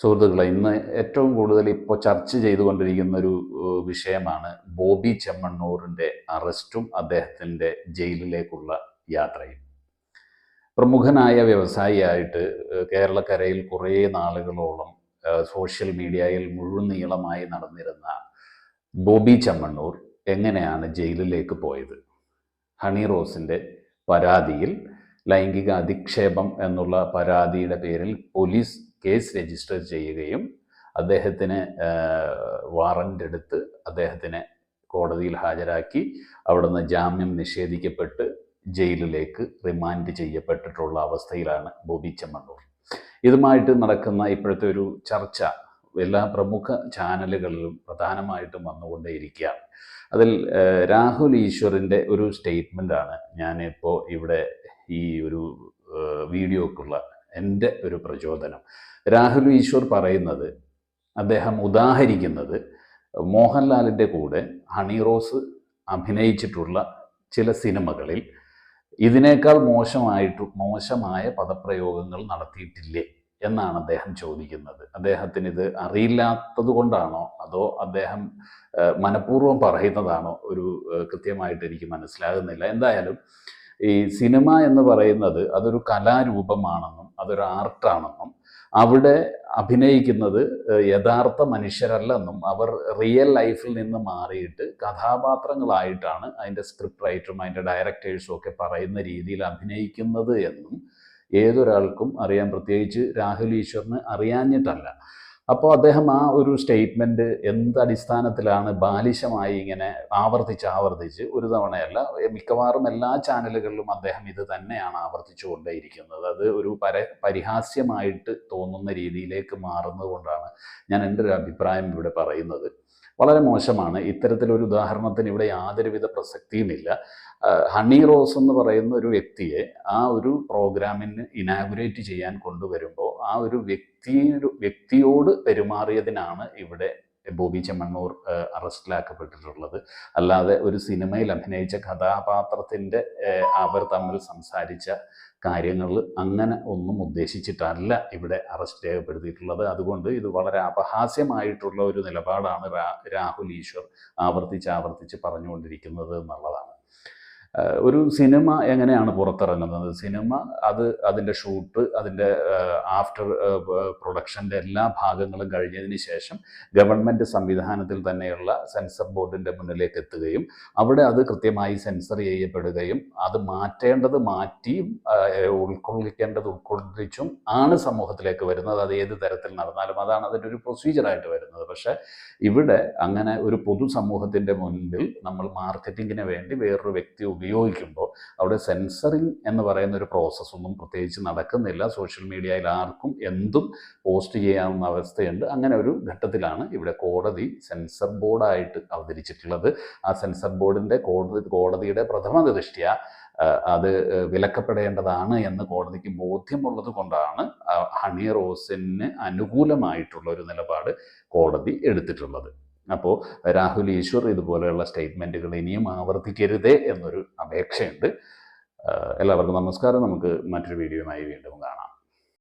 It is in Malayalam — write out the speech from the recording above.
സുഹൃത്തുക്കളെ ഇന്ന് ഏറ്റവും കൂടുതൽ ഇപ്പോൾ ചർച്ച ചെയ്തുകൊണ്ടിരിക്കുന്ന ഒരു വിഷയമാണ് ബോബി ചെമ്മണ്ണൂറിന്റെ അറസ്റ്റും അദ്ദേഹത്തിന്റെ ജയിലിലേക്കുള്ള യാത്രയും. പ്രമുഖനായ വ്യവസായിയായിട്ട് കേരളക്കരയിൽ കുറേ നാളുകളോളം സോഷ്യൽ മീഡിയയിൽ മുഴുവൻ നീളമായി നടന്നിരുന്ന ബോബി ചെമ്മണ്ണൂർ എങ്ങനെയാണ് ജയിലിലേക്ക് പോയത്? ഹണി റോസിന്റെ പരാതിയിൽ ലൈംഗിക അധിക്ഷേപം എന്നുള്ള പരാതിയുടെ പേരിൽ പോലീസ് കേസ് രജിസ്റ്റർ ചെയ്യുകയും അദ്ദേഹത്തിന് വാറന്റ് എടുത്ത് അദ്ദേഹത്തിനെ കോടതിയിൽ ഹാജരാക്കി അവിടുന്ന് ജാമ്യം നിഷേധിക്കപ്പെട്ട് ജയിലിലേക്ക് റിമാൻഡ് ചെയ്യപ്പെട്ടിട്ടുള്ള അവസ്ഥയിലാണ് ബോബി ചെമ്മണ്ണൂർ. ഇതുമായിട്ട് നടക്കുന്ന ഇപ്പോഴത്തെ ഒരു ചർച്ച എല്ലാ പ്രമുഖ ചാനലുകളിലും പ്രധാനമായിട്ടും വന്നുകൊണ്ടേയിരിക്കുകയാണ്. അതിൽ രാഹുൽ ഈശ്വറിന്റെ ഒരു സ്റ്റേറ്റ്മെന്റാണ് ഞാനിപ്പോൾ ഇവിടെ ഈ ഒരു വീഡിയോക്കുള്ള എന്റെ ഒരു പ്രചോദനം. രാഹുൽ ഈശ്വർ പറയുന്നത് അദ്ദേഹം ഉദാഹരിക്കുന്നത് മോഹൻലാലിന്റെ കൂടെ ഹണി റോസ് അഭിനയിച്ചിട്ടുള്ള ചില സിനിമകളിൽ ഇതിനേക്കാൾ മോശമായിട്ട് മോശമായ പദപ്രയോഗങ്ങൾ നടത്തിയിട്ടില്ലേ എന്നാണ് അദ്ദേഹം ചോദിക്കുന്നത്. അദ്ദേഹത്തിന് ഇത് അറിയില്ലാത്തത് കൊണ്ടാണോ? അതോ അദ്ദേഹം മനഃപൂർവം പറയുന്നതാണോ? ഒരു കൃത്യമായിട്ട് എനിക്ക് മനസ്സിലാകുന്നില്ല. എന്തായാലും ഈ സിനിമ എന്ന് പറയുന്നത് അതൊരു കലാരൂപമാണെന്നും അതൊരു ആർട്ടാണെന്നും അവിടെ അഭിനയിക്കുന്നത് യഥാർത്ഥ മനുഷ്യരല്ലെന്നും അവർ റിയൽ ലൈഫിൽ നിന്ന് മാറിയിട്ട് കഥാപാത്രങ്ങളായിട്ടാണ് അതിന്റെ സ്ക്രിപ്റ്റ് റൈറ്ററും അതിന്റെ ഡയറക്ടേഴ്സും ഒക്കെ പറയുന്ന രീതിയിൽ അഭിനയിക്കുന്നത് എന്നും ഏതൊരാൾക്കും അറിയാൻ പ്രത്യേകിച്ച് രാഹുൽ ഈശ്വറിന് അറിയാഞ്ഞിട്ടല്ല. അപ്പോൾ അദ്ദേഹം ആ ഒരു സ്റ്റേറ്റ്മെന്റ് എന്ത് അടിസ്ഥാനത്തിലാണ് ബാലിശമായി ഇങ്ങനെ ആവർത്തിച്ച് ആവർത്തിച്ച് ഒരു തവണയല്ല മിക്കവാറും എല്ലാ ചാനലുകളിലും അദ്ദേഹം ഇത് തന്നെയാണ് ആവർത്തിച്ചു കൊണ്ടേയിരിക്കുന്നത് അത് ഒരു പര പരിഹാസ്യമായിട്ട് തോന്നുന്ന രീതിയിലേക്ക് മാറുന്നത് കൊണ്ടാണ് ഞാൻ എന്റെ ഒരു അഭിപ്രായം ഇവിടെ പറയുന്നത്. വളരെ മോശമാണ്. ഇത്തരത്തിലൊരു ഉദാഹരണത്തിന് ഇവിടെ യാതൊരുവിധ പ്രസക്തിയുമില്ല. ഹണി റോസ് എന്ന് പറയുന്ന ഒരു വ്യക്തിയെ ആ ഒരു പ്രോഗ്രാമിന് ഇനാഗുറേറ്റ് ചെയ്യാൻ കൊണ്ടുവരുമ്പോൾ ആ ഒരു വ്യക്തി വ്യക്തിയോട് പെരുമാറിയതിനാണ് ഇവിടെ ബോബി ചെമ്മണ്ണൂർ അറസ്റ്റിലാക്കപ്പെട്ടിട്ടുള്ളത്. അല്ലാതെ ഒരു സിനിമയിൽ അഭിനയിച്ച കഥാപാത്രത്തിന്റെ അവർ തമ്മിൽ സംസാരിച്ച കാര്യങ്ങൾ അങ്ങനെ ഒന്നും ഉദ്ദേശിച്ചിട്ടല്ല ഇവിടെ അറസ്റ്റ് രേഖപ്പെടുത്തിയിട്ടുള്ളത്. അതുകൊണ്ട് ഇത് വളരെ അപഹാസ്യമായിട്ടുള്ള ഒരു നിലപാടാണ് രാഹുൽ ഈശ്വർ ആവർത്തിച്ച് ആവർത്തിച്ച് പറഞ്ഞുകൊണ്ടിരിക്കുന്നത് എന്നുള്ളതാണ്. ഒരു സിനിമ എങ്ങനെയാണ് പുറത്തിറങ്ങുന്നത്? സിനിമ അത് അതിന്റെ ഷൂട്ട് അതിന്റെ ആഫ്റ്റർ പ്രൊഡക്ഷന്റെ എല്ലാ ഭാഗങ്ങളും കഴിഞ്ഞതിന് ശേഷം ഗവൺമെന്റ് സംവിധാനത്തിൽ തന്നെയുള്ള സെൻസർ ബോർഡിന്റെ മുന്നിലേക്ക് എത്തുകയും അവിടെ അത് കൃത്യമായി സെൻസർ ചെയ്യപ്പെടുകയും അത് മാറ്റേണ്ടത് മാറ്റിയും ഉൾക്കൊള്ളിക്കേണ്ടത് ഉൾക്കൊള്ളിച്ചും ആണ് സമൂഹത്തിലേക്ക് വരുന്നത്. അത് ഏത് തരത്തിൽ നടന്നാലും അതാണ് അതിന്റെ ഒരു പ്രൊസീജിയറായിട്ട് വരുന്നത്. പക്ഷേ ഇവിടെ അങ്ങനെ ഒരു പൊതുസമൂഹത്തിന്റെ മുൻപിൽ നമ്മൾ മാർക്കറ്റിങ്ങിന് വേണ്ടി വേറൊരു വ്യക്തി ഉപയോഗിക്കുമ്പോൾ അവിടെ സെൻസറിങ് എന്ന് പറയുന്ന ഒരു പ്രോസസ്സൊന്നും പ്രത്യേകിച്ച് നടക്കുന്നില്ല. സോഷ്യൽ മീഡിയയിൽ ആർക്കും എന്തും പോസ്റ്റ് ചെയ്യാവുന്ന അവസ്ഥയുണ്ട്. അങ്ങനെ ഒരു ഘട്ടത്തിലാണ് ഇവിടെ കോടതി സെൻസർ ബോർഡായിട്ട് അവതരിച്ചിട്ടുള്ളത്. ആ സെൻസർ ബോർഡിന്റെ കോടതി കോടതിയുടെ പ്രഥമ ദൃഷ്ടിയ അത് വിലക്കപ്പെടേണ്ടതാണ് എന്ന് കോടതിക്ക് ബോധ്യമുള്ളത് കൊണ്ടാണ് ഹണി റോസിന് അനുകൂലമായിട്ടുള്ള ഒരു നിലപാട് കോടതി എടുത്തിട്ടുള്ളത്. അപ്പോൾ രാഹുൽ ഈശ്വർ ഇതുപോലെയുള്ള സ്റ്റേറ്റ്മെന്റുകൾ ഇനിയും ആവർത്തിക്കരുതേ എന്നൊരു അപേക്ഷയുണ്ട്. എല്ലാവർക്കും നമസ്കാരം. നമുക്ക് മറ്റൊരു വീഡിയോയുമായി വീണ്ടും കാണാം.